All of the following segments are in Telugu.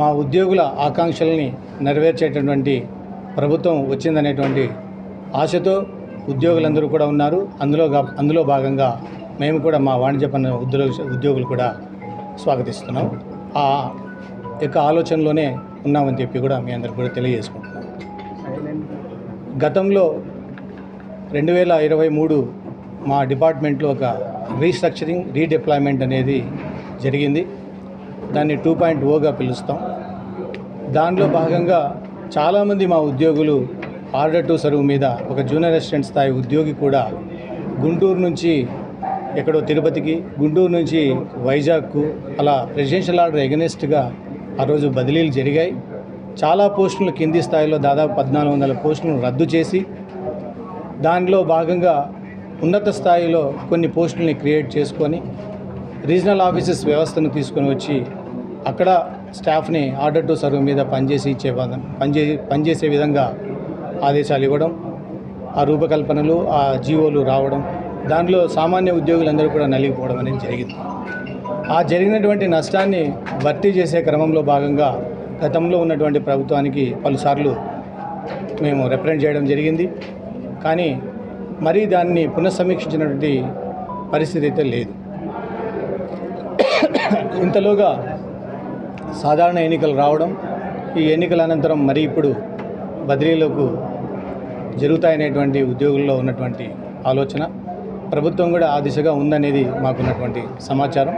మా ఉద్యోగుల ఆకాంక్షల్ని నెరవేర్చేటటువంటి ప్రభుత్వం వచ్చిందనేటువంటి ఆశతో ఉద్యోగులందరూ కూడా ఉన్నారు. అందులో అందులో భాగంగా మేము కూడా మా వాణిజ్య పన్ను ఉద్యోగ ఉద్యోగులు కూడా స్వాగతిస్తున్నాం. ఆ యొక్క ఆలోచనలోనే ఉన్నామని చెప్పి కూడా మీ అందరికి కూడా తెలియజేసుకుంటున్నాం. గతంలో రెండు వేల ఇరవై మూడు మా డిపార్ట్మెంట్లో ఒక రీస్ట్రక్చరింగ్ రీడిప్లాయ్మెంట్ అనేది జరిగింది. దాన్ని టూ పాయింట్ ఓగా పిలుస్తాం. దానిలో భాగంగా చాలామంది మా ఉద్యోగులు ఆర్డర్ టు సర్వ్ మీద ఒక జూనియర్ అసిస్టెంట్ స్థాయి ఉద్యోగి కూడా గుంటూరు నుంచి ఎక్కడో తిరుపతికి గుంటూరు నుంచి వైజాగ్కు అలా ప్రెసిడెన్షియల్ ఆర్డర్ ఎగనెస్ట్గా ఆ రోజు బదిలీలు జరిగాయి. చాలా పోస్టులు కింది స్థాయిలో దాదాపు పద్నాలుగు వందల పోస్టులను రద్దు చేసి దానిలో భాగంగా ఉన్నత స్థాయిలో కొన్ని పోస్టుల్ని క్రియేట్ చేసుకొని రీజనల్ ఆఫీసెస్ వ్యవస్థను తీసుకొని వచ్చి అక్కడ స్టాఫ్ని ఆర్డర్ టు సర్వ్ మీద పనిచేసి ఇచ్చే పనిచే పనిచేసే విధంగా ఆదేశాలు ఇవ్వడం ఆ రూపకల్పనలు ఆ జీవోలు రావడం దానిలో సామాన్య ఉద్యోగులందరూ కూడా నలిగిపోవడం అనేది జరిగింది. ఆ జరిగినటువంటి నష్టాన్ని భర్తీ చేసే క్రమంలో భాగంగా గతంలో ఉన్నటువంటి ప్రభుత్వానికి పలుసార్లు మేము రిప్రజెంట్ చేయడం జరిగింది. కానీ మరీ దాన్ని పునఃసమీక్షించినటువంటి పరిస్థితి అయితే లేదు. ఇంతలోగా సాధారణ ఎన్నికలు రావడం ఈ ఎన్నికల అనంతరం మరి ఇప్పుడు బదిలీలకు జరుగుతాయనేటువంటి ఉద్యోగుల్లో ఉన్నటువంటి ఆలోచన ప్రభుత్వం కూడా ఆ దిశగా ఉందనేది మాకున్నటువంటి సమాచారం.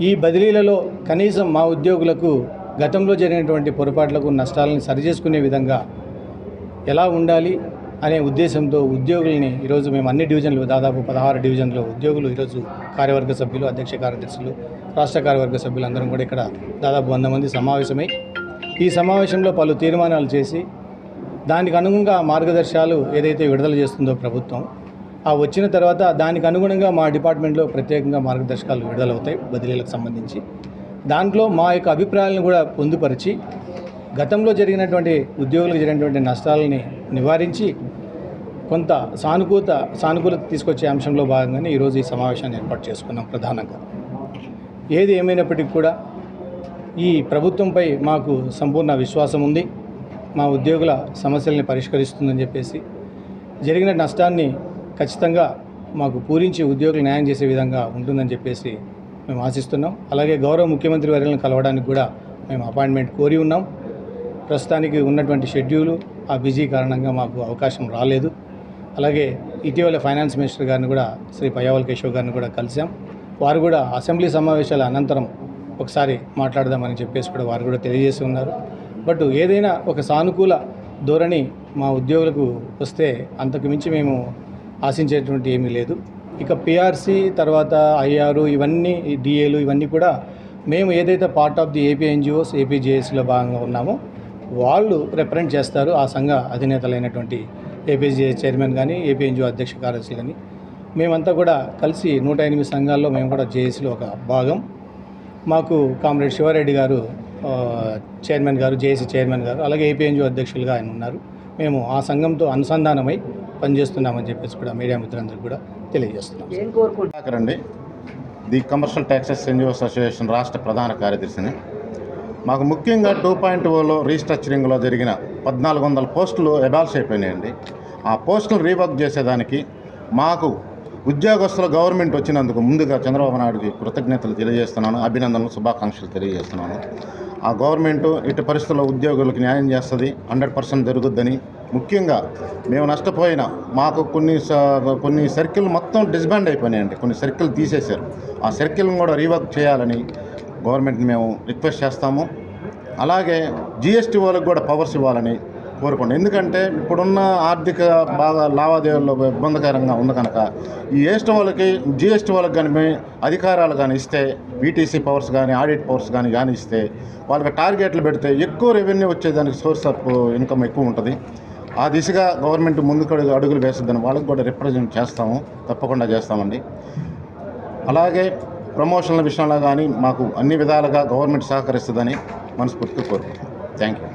ఈ బదిలీలలో కనీసం మా ఉద్యోగులకు గతంలో జరిగినటువంటి పొరపాట్లకు నష్టాలను సరిచేసుకునే విధంగా ఎలా ఉండాలి అనే ఉద్దేశంతో ఉద్యోగుల్ని ఈరోజు మేము అన్ని డివిజన్లు దాదాపు పదహారు డివిజన్లో ఉద్యోగులు ఈరోజు కార్యవర్గ సభ్యులు అధ్యక్ష కార్యదర్శులు రాష్ట్ర కార్యవర్గ సభ్యులు అందరం కూడా ఇక్కడ దాదాపు వంద మంది సమావేశమై ఈ సమావేశంలో పలు తీర్మానాలు చేసి దానికి అనుగుణంగా మార్గదర్శకాలు ఏదైతే విడుదల చేస్తుందో ప్రభుత్వం ఆ వచ్చిన తర్వాత దానికి అనుగుణంగా మా డిపార్ట్మెంట్లో ప్రత్యేకంగా మార్గదర్శకాలు విడుదలవుతాయి బదిలీలకు సంబంధించి. దాంట్లో మా యొక్క అభిప్రాయాలను కూడా పొందుపరిచి గతంలో జరిగినటువంటి ఉద్యోగులకు జరిగినటువంటి నష్టాలని నివారించి కొంత సానుకూత సానుకూలత తీసుకొచ్చే అంశంలో భాగంగానే ఈరోజు ఈ సమావేశాన్ని ఏర్పాటు చేసుకున్నాం ప్రధానంగా. ఏది ఏమైనప్పటికీ కూడా ఈ ప్రభుత్వంపై మాకు సంపూర్ణ విశ్వాసం ఉంది. మా ఉద్యోగుల సమస్యల్ని పరిష్కరిస్తుందని చెప్పేసి జరిగిన నష్టాన్ని ఖచ్చితంగా మాకు పూరించి ఉద్యోగులు న్యాయం చేసే విధంగా ఉంటుందని చెప్పేసి మేము ఆశిస్తున్నాం. అలాగే గౌరవ ముఖ్యమంత్రి వర్యులను కలవడానికి కూడా మేము అపాయింట్మెంట్ కోరి ఉన్నాం. ప్రస్తుతానికి ఉన్నటువంటి షెడ్యూలు ఆ బిజీ కారణంగా మాకు అవకాశం రాలేదు. అలాగే ఇటీవల ఫైనాన్స్ మినిస్టర్ గారిని కూడా శ్రీ పయ్యావల్ కేశవ్ గారిని కూడా కలిసాం. వారు కూడా అసెంబ్లీ సమావేశాల అనంతరం ఒకసారి మాట్లాడదామని చెప్పేసి కూడా వారు కూడా తెలియజేసి ఉన్నారు. బట్ ఏదైనా ఒక సానుకూల ధోరణి మా ఉద్యోగులకు వస్తే అంతకు మించి మేము ఆశించేటువంటి ఏమీ లేదు. ఇక పిఆర్సీ తర్వాత ఐఆర్ ఇవన్నీ డిఏలు ఇవన్నీ కూడా మేము ఏదైతే part of the AP NGOs ఏపీజేఎస్లో భాగంగా ఉన్నామో వాళ్ళు రిప్రజెంట్ చేస్తారు ఆ సంఘ అధినేతలైనటువంటి ఏపీజే చైర్మన్ కానీ ఏపీ ఎన్జిఓ అధ్యక్ష కార్యదర్శి కానీ మేమంతా కూడా కలిసి నూట ఎనిమిది సంఘాల్లో మేము కూడా జేఏసీలో ఒక భాగం. మాకు కామ్రేడ్ శివారెడ్డి గారు చైర్మన్ గారు జేఏసీ చైర్మన్ గారు అలాగే ఏపీఎన్జిఓ అధ్యక్షులుగా ఆయన ఉన్నారు. మేము ఆ సంఘంతో అనుసంధానమై పనిచేస్తున్నామని చెప్పేసి కూడా మీడియా మిత్రులందరికీ కూడా తెలియజేస్తున్నాం. I'm the commercial taxes NGOs association రాష్ట్ర ప్రధాన కార్యదర్శిని. మాకు ముఖ్యంగా టూ పాయింట్ ఓలో రీస్ట్రక్చరింగ్లో జరిగిన పద్నాలుగు వందల పోస్టులు ఎబాల్స్ అయిపోయినాయండి. ఆ పోస్టులు రీవర్క్ చేసేదానికి మాకు ఉద్యోగస్తుల గవర్నమెంట్ వచ్చినందుకు ముందుగా చంద్రబాబు నాయుడుకి కృతజ్ఞతలు తెలియజేస్తున్నాను అభినందనలు శుభాకాంక్షలు తెలియజేస్తున్నాను. ఆ గవర్నమెంట్ ఇటు పరిస్థితుల్లో ఉద్యోగులకు న్యాయం చేస్తుంది హండ్రెడ్ పర్సెంట్ జరుగుద్దని. ముఖ్యంగా మేము నష్టపోయిన మాకు కొన్ని కొన్ని సర్కిల్ మొత్తం డిస్బ్యాండ్ అయిపోయినాయండి కొన్ని సర్కిల్ తీసేశారు. ఆ సర్కిల్ని కూడా రీవర్క్ చేయాలని గవర్నమెంట్ని మేము రిక్వెస్ట్ చేస్తాము. అలాగే జిఎస్టీ వాళ్ళకి కూడా పవర్స్ ఇవ్వాలని కోరుకోండి. ఎందుకంటే ఇప్పుడున్న ఆర్థిక బాగా లావాదేవీల్లో ఇబ్బందికరంగా ఉంది కనుక ఈ ఏస్టీ వాళ్ళకి జిఎస్టీ వాళ్ళకి కానీ అధికారాలు కానీ ఇస్తే బీటీసీ పవర్స్ కానీ ఆడిట్ పవర్స్ కానీ కానీ ఇస్తే వాళ్ళకి టార్గెట్లు పెడితే ఎక్కువ రెవెన్యూ వచ్చేదానికి సోర్స్ ఆఫ్ ఇన్కమ్ ఎక్కువ ఉంటుంది. ఆ దిశగా గవర్నమెంట్ ముందుకు అడుగులు వేస్తుందని వాళ్ళకి కూడా రిప్రజెంట్ చేస్తాము. తప్పకుండా చేస్తామండి. అలాగే ప్రమోషన్ల విషయంలో కానీ మాకు అన్ని విధాలుగా గవర్నమెంట్ సహకరిస్తుందని మనస్ఫూర్తిగా కోరుకుంటున్నాం. Thank you.